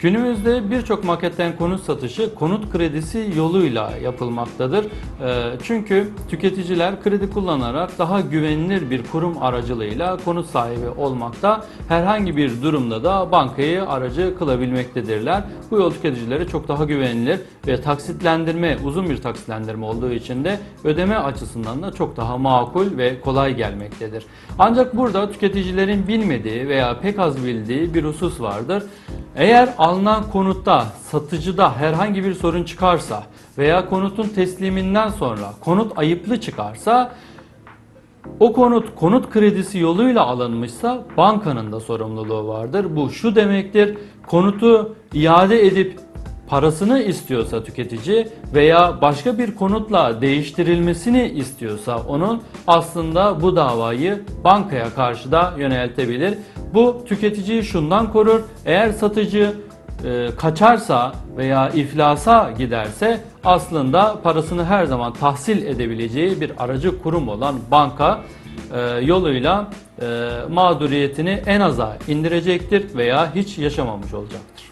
Günümüzde birçok maketten konut satışı konut kredisi yoluyla yapılmaktadır. Ee, Çünkü tüketiciler kredi kullanarak daha güvenilir bir kurum aracılığıyla konut sahibi olmakta. Herhangi bir durumda da bankayı aracı kılabilmektedirler. Bu yol tüketicilere çok daha güvenilir ve taksitlendirme, uzun bir taksitlendirme olduğu için de ödeme açısından da çok daha makul ve kolay gelmektedir. Ancak burada tüketicilerin bilmediği veya pek az bildiği bir husus vardır. Eğer alınan konutta satıcıda herhangi bir sorun çıkarsa veya konutun tesliminden sonra konut ayıplı çıkarsa o konut konut kredisi yoluyla alınmışsa bankanın da sorumluluğu vardır. Bu şu demektir. Konutu iade edip parasını istiyorsa tüketici veya başka bir konutla değiştirilmesini istiyorsa onun aslında bu davayı bankaya karşı da yöneltebilir. Bu tüketiciyi şundan korur. Eğer satıcı e, kaçarsa veya iflasa giderse aslında parasını her zaman tahsil edebileceği bir aracı kurum olan banka e, yoluyla e, mağduriyetini en aza indirecektir veya hiç yaşamamış olacaktır.